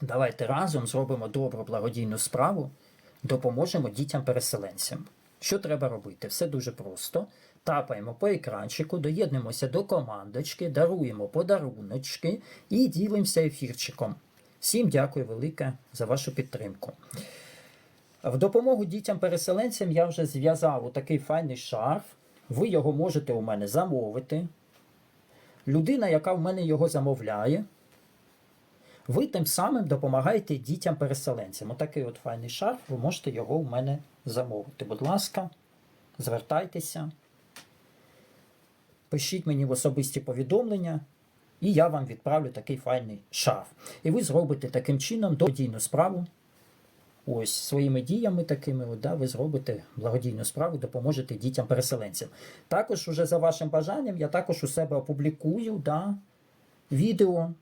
Давайте разом зробимо добру благодійну справу, допоможемо дітям-переселенцям. Що треба робити? Все дуже просто. Тапаємо по екранчику, доєднуємося до командочки, даруємо подаруночки і ділимося ефірчиком. Всім дякую велике за вашу підтримку. В допомогу дітям-переселенцям я вже зв'язав отакий файний шарф. Ви його можете у мене замовити. Людина, яка в мене його замовляє, ви тим самим допомагаєте дітям-переселенцям. Отакий от файний шарф, ви можете його у мене замовити. Будь ласка, звертайтеся, пишіть мені в особисті повідомлення, і я вам відправлю такий файний шарф. І ви зробите таким чином благодійну справу. Ось своїми діями такими, да, ви зробите благодійну справу, допоможете дітям-переселенцям. Також, уже за вашим бажанням, я також у себе опублікую да, відео